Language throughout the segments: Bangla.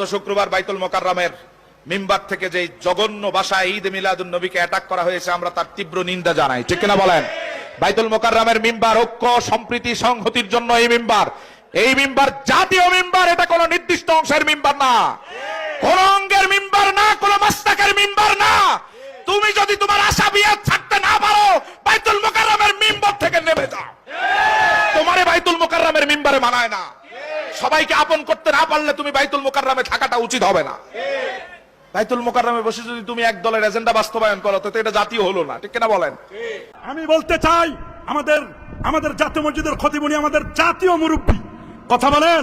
গত শুক্রবার বাইতুল মোকাররমের মিম্বার থেকে যে জঘন্য ভাষায় ঈদ মিলাদুন নবীকে অ্যাটাক করা হয়েছে, আমরা তার তীব্র নিন্দা জানাই। ঠিক কিনা বলেন? বাইতুল মোকাররমের মিম্বার ঐক্য, সম্প্রীতি, সংহতির জন্য এই মিম্বার। এই মিম্বার জাতীয় মিম্বার, এটা কোনো নির্দিষ্ট অংশের মিম্বার না। কোন অঙ্গের মিম্বার না, কোন মাস্তাকের মিম্বার না। তুমি যদি তোমার আশা বিয়ে থাকতে না পারো, বাইতুল মোকাররমের মিম্বার থেকে নেমে যাও। তোমারে বাইতুল মোকাররমের মিম্বারে মানায় না। সবাইকে আপন করতে না পারলে তুমি বাইতুল মোকাররমে থাকাটা উচিত হবে না। বাইতুল মোকাররমে বসে যদি তুমি এক দলের এজেন্ডা বাস্তবায়ন করো, তো এটা জাতীয় হলো না, ঠিক কিনা বলেন? আমি বলতে চাই, আমাদের আমাদের জাতীয় মসজিদের খতিবুনি আমাদের জাতীয় মুরব্বী। কথা বলেন?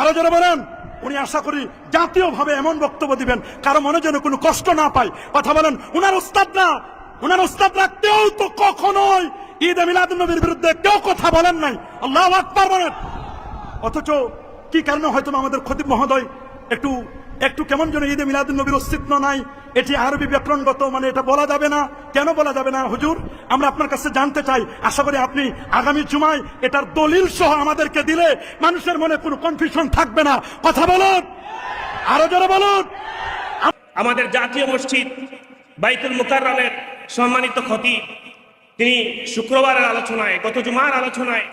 আরও জোরে বলেন? উনি আশা করি জাতীয় ভাবে এমন বক্তব্য দিবেন, কারও মনে যেন কোনো কষ্ট না পায়। কথা বলেন, উনার উস্তাদরা উনার উস্তাদরা কেউ তো কখনোই ঈদ মিলাদ নবীর বিরুদ্ধে কেউ কথা বলেন নাই। আল্লাহ আকবার বলেন। অথচ কি কারণে হয়তো আমাদের খতিব মহোদয়? একটু একটু কেমন যেন ঈদে মিলাদুল নবীর অস্তিত্ব নাই। এটি আরবি ব্যাকরণগত মানে এটা বলা যাবে না। কেন বলা যাবে না? হুজুর, আমরা আপনার কাছে জানতে চাই। আশা করি আপনি আগামী জুমায় এটার দলিল সহ আমাদেরকে দিলে মানুষের মনে কোনো কনফিউশন থাকবে না। কথা বলুন! আরও যারা বলুন! আমাদের জাতীয় মসজিদ বাইতুল মুকাররমের সম্মানিত খতি তিনি শুক্রবারের আলোচনায়, গত জুমার আলোচনায়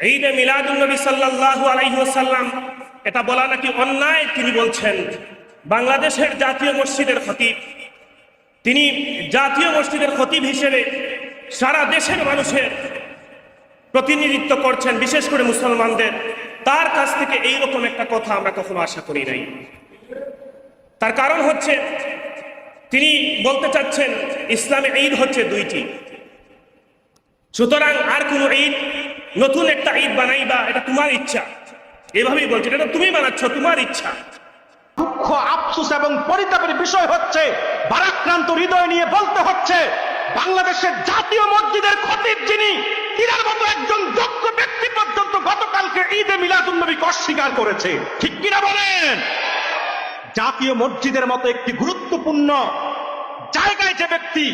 ঈদে মিলাদুল নবী সাল্লাল্লাহু আলাইহি ওয়াসাল্লাম, এটা বলা নাকি অন্যায়? তিনি বলছেন, বাংলাদেশের জাতীয় মসজিদের খতিব। তিনি জাতীয় মসজিদের খতিব হিসেবে সারা দেশের মানুষের প্রতিনিধিত্ব করছেন, বিশেষ করে মুসলমানদের। তার কাছ থেকে এইরকম একটা কথা আমরা কখনো আশা করি নাই। তার কারণ হচ্ছে, তিনি বলতে চাচ্ছেন, ইসলামে ঈদ হচ্ছে দুইটি। সুতরাং আর কোন ঈদ নতুন একটা ঈদ বানাইবা, এটা তোমার ইচ্ছা। এভাবেই বলছেন এটা তুমি বানাচ্ছ, তোমার ইচ্ছা। দুঃখ, আফসুস এবং পরিতাপের বিষয় হচ্ছে, ভারাক্রান্ত হৃদয় নিয়ে বলতে হচ্ছে, বাংলাদেশের জাতীয় মসজিদের খতিব যিনি ইনার মতো একজন যোগ্য ব্যক্তি পর্যন্ত গতকালকে ঈদে মিলাদুল নবীকে অস্বীকার করেছে। ঠিক কিনা বলেন? জাতীয় মসজিদের মতো একটি গুরুত্বপূর্ণ জায়গায় যে ব্যক্তি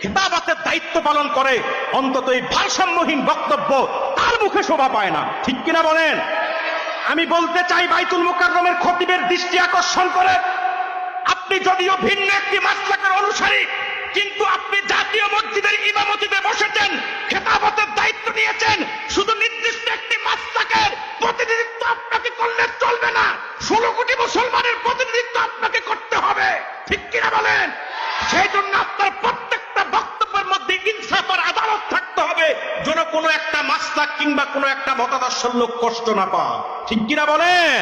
খেতাবাতের দায়িত্ব পালন করে, অন্তত এই ভারসাম্যহীন বক্তব্য তার মুখে শোভা পায় না। ঠিক কিনা বলেন? আমি বলতে চাই বাইতুল মুকাররমের খতিবের দৃষ্টি আকর্ষণ করে, আপনি যদিও ভিন্ন একটি মাসলাকের অনুসারী, কিন্তু আপনি জাতীয় মসজিদের ইমামতিতে বসেছেন, খেতাবতের দায়িত্ব নিয়েছেন, শুধু নির্দিষ্ট একটি মাসলাকের প্রতিনিধিত্ব আপনাকে করলে চলবে না। ষোলো কোটি মুসলমানের প্রতিনিধিত্ব আপনাকে করতে হবে। ঠিক কিনা বলেন? সেই জন্য আপনার প্রত্যেকটা বক্তব্যের মধ্যে ইনসাফ আর আদালত থাকতে হবে। যেন কোনো একটা মাসলাক কিংবা কোনো একটা মতাদর্শের লোক কষ্ট না পায়। ঠিক কিনা বলেন?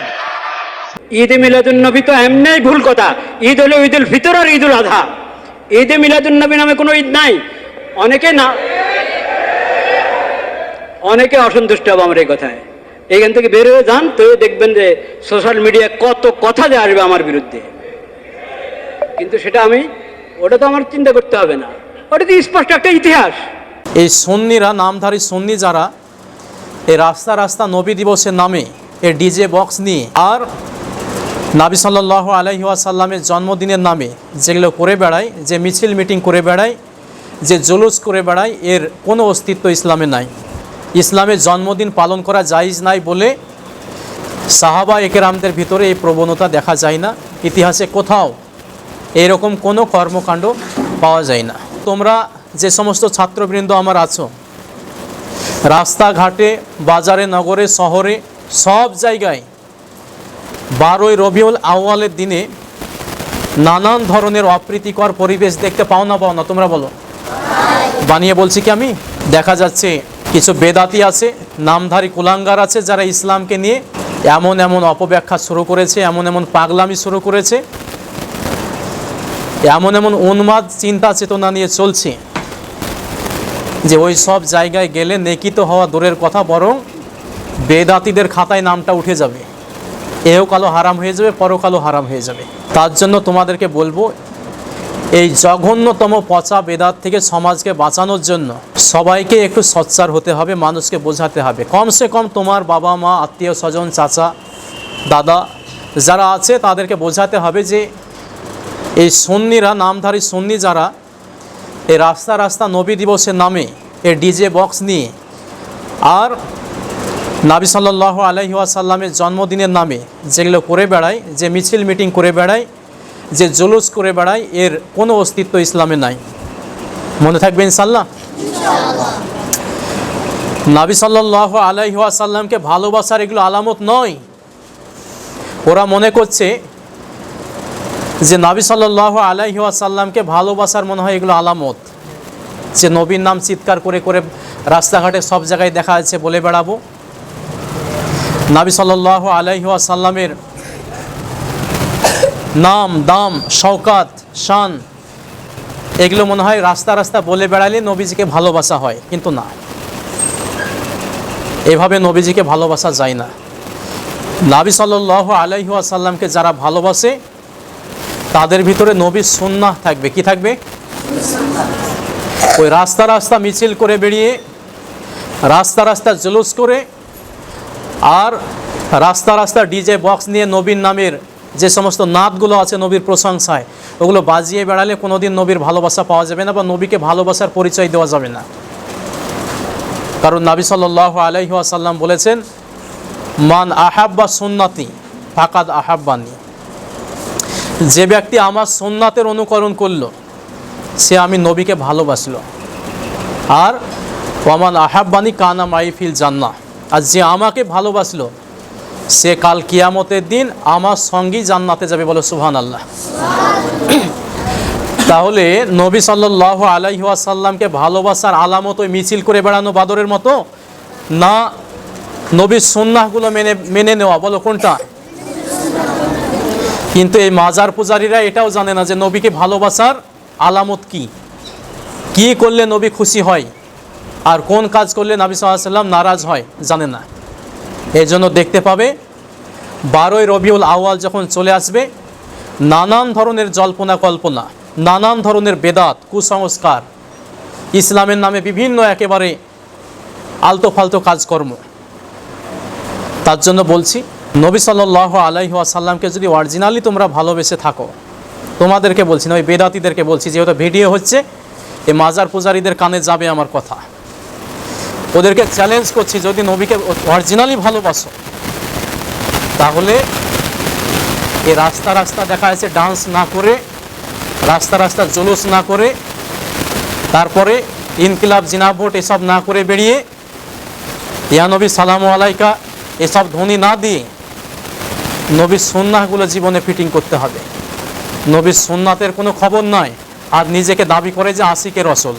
ঈদে মিলাদুল নবী তো এমনি ভুল কথা। ঈদ হলো ঈদুল ফিতর আর ঈদুল আধা। ঈদে মিলাদুল নবী নামে কোনো ঈদ নাই। অনেকে না অনেকে অসন্তুষ্ট হবে আমার এই কথায়। এইখান থেকে বের হয়ে যান, তো দেখবেন যে সোশ্যাল মিডিয়ায় কত কথা যে আসবে আমার বিরুদ্ধে। কিন্তু সেটা আমি ওটা তো আমার চিন্তা করতে হবে না। ওটা স্পষ্ট একটা ইতিহাস। এই সন্নিরা, নামধারী সন্নি যারা, এই রাস্তা রাস্তা নবী দিবসের নামে এই ডিজে বক্স নিয়ে আর নাবি সাল্লাহ আলহি আসাল্লামের জন্মদিনের নামে যেগুলো করে বেড়ায়, যে মিছিল মিটিং করে বেড়ায়, যে জুলুস করে বেড়ায়, এর কোনো অস্তিত্ব ইসলামে নাই। ইসলামের জন্মদিন পালন করা জাইজ নাই বলে সাহাবা একেরামদের ভিতরে এই প্রবণতা দেখা যায় না। ইতিহাসে কোথাও এরকম কোনো কর্মকাণ্ড পাওয়া যায় না। তোমরা যে সমস্ত ছাত্রবৃন্দ আমার আছো, রাস্তাঘাটে, বাজারে, নগরে, শহরে, সব জায়গায় বারোই রবিউল আউয়ালের দিনে নানান ধরনের অপ্রীতিকর পরিবেশ দেখতে পাও না পাও না, তোমরা বলো। বানিয়ে বলছি কি আমি? দেখা যাচ্ছে কিছু বেদাতি আছে, নামধারী কুলাঙ্গার আছে যারা ইসলামকে নিয়ে এমন এমন অপব্যাখ্যা শুরু করেছে, এমন এমন পাগলামি শুরু করেছে। এমন এমন উন্মাদ, চিন্তা চেতনা নিয়ে চলছে যে ওই সব জায়গায় গেলে নেকিত হওয়া দূরের কথা, বরং বেদাতিদের খাতায় নামটা উঠে যাবে। এও কালো হারাম হয়ে যাবে পরকালো হারাম হয়ে যাবে। তার জন্য তোমাদেরকে বলব, এই জঘন্যতম পচা বেদাত থেকে সমাজকে বাঁচানোর জন্য সবাইকে একটু সচ্চার হতে হবে, মানুষকে বোঝাতে হবে। কমসে কম তোমার বাবা, মা, আত্মীয়, স্বজন, চাচা, দাদা, যারা আছে তাদেরকে বোঝাতে হবে যে এই সন্নিরা, নামধারী সন্নি যারা, এই রাস্তা রাস্তা নবী দিবসের নামে এই ডিজে বক্স নিয়ে আর নাবি সাল্লাহ আলহি আসাল্লামের জন্মদিনের নামে যেগুলো করে বেড়ায়, যে মিছিল মিটিং করে বেড়ায়, যে জুলুস করে বেড়ায়, এর কোনো অস্তিত্ব ইসলামে নাই। মনে থাকবে ইনশাল্লাহ নাবি সাল্লাহ আলহি আসাল্লামকে ভালোবাসার এগুলো আলামত নয়। ওরা মনে করছে যে নাবি সাল্লাহ আলাইহি আসাল্লামকে ভালোবাসার মনে হয় এগুলো আলামত। যে নবীর নাম চিৎকার করে করে রাস্তাঘাটে সব জায়গায় দেখা যাচ্ছে বলে বেড়াবো। নাবি সাল্লাহ আলাইহি আসাল্লামের নাম, দাম, শওকাত, শান এগুলো মনে হয় রাস্তা রাস্তা বলে বেড়ালে নবীজিকে ভালোবাসা হয়, কিন্তু না। এভাবে নবীজিকে ভালোবাসা যায় না। নাবি সাল্লাহ আলাইহি আসাল্লামকে যারা ভালোবাসে তাদের ভিতরে নবীর সুন্নাহ থাকবে। কি থাকবে? ওই রাস্তা রাস্তা মিছিল করে বেরিয়ে, রাস্তা রাস্তা জুলুস করে, আর রাস্তা রাস্তা ডিজে বক্স নিয়ে নবীর নামের যে সমস্ত নাতগুলো আছে নবীর প্রশংসায়, ওগুলো বাজিয়ে বেড়ালে কোনোদিন নবীর ভালোবাসা পাওয়া যাবে না বা নবীকে ভালোবাসার পরিচয় দেওয়া যাবে না। কারণ নাবি সাল্লাহ আলাইহি আসাল্লাম বলেছেন, মান আহাব্বা সুন্নাতি, ফাকাদ আহাব্বানি। যে ব্যক্তি আমার সোননাথের অনুকরণ করল, সে আমি নবীকে ভালোবাসলো। আর ওমান আহাব্বানি কানা মাইফিল জান্না আর যে আমাকে ভালোবাসলো, সে কাল কিয়ামতের দিন আমার সঙ্গেই জান্নাতে যাবে বলে সুহান আল্লাহ তাহলে নবী সাল্লাহ আলাইহি আসাল্লামকে ভালোবাসার আলামত ওই মিছিল করে বেড়ানো বাদরের মতো, না নবীর সন্ন্যাসগুলো মেনে মেনে নেওয়া, বলো কোনটা? কিন্তু এই মাজার পূজারীরা এটাও জানে না যে নবীকে ভালোবাসার আলামত কি? কি করলে নবী খুশি হয়? আর কোন কাজ করলে নবী সাল্লাম নারাজ হয়? জানে না। এই জন্য দেখতে পাবে, বারোই রবিউল আওয়াল যখন চলে আসবে, নানান ধরনের জল্পনা কল্পনা, নানান ধরনের বেদাত, কুসংস্কার, ইসলামের নামে বিভিন্ন একেবারে আলতো ফালতো কাজকর্ম। তার জন্য বলছি নবী সাল্লাহ আলাইহি আসাল্লামকে যদি অরিজিনালি তোমরা ভালোবেসে থাকো, তোমাদেরকে বলছি না, ওই বেদাতিদেরকে বলছি, যেহেতু ভিডিও হচ্ছে, এই মাজার পূজারীদের কানে যাবে আমার কথা। ওদেরকে চ্যালেঞ্জ করছি, যদি নবীকে অরিজিনালি ভালোবাসো, তাহলে এই রাস্তা রাস্তা দেখা যাচ্ছে ডান্স না করে, রাস্তা রাস্তা জুলুস না করে, তারপরে ইনকিলাব, জিনাভোট এসব না করে বেরিয়ে, ইয়া নবী সালামু আলাইকা, এসব ধ্বনি না দিয়ে নবীর সন্ন্যাহগুলো জীবনে ফিটিং করতে হবে। নবীর সুন্নাতের কোনো খবর নয় আর নিজেকে দাবি করে যে আশিকের রসল।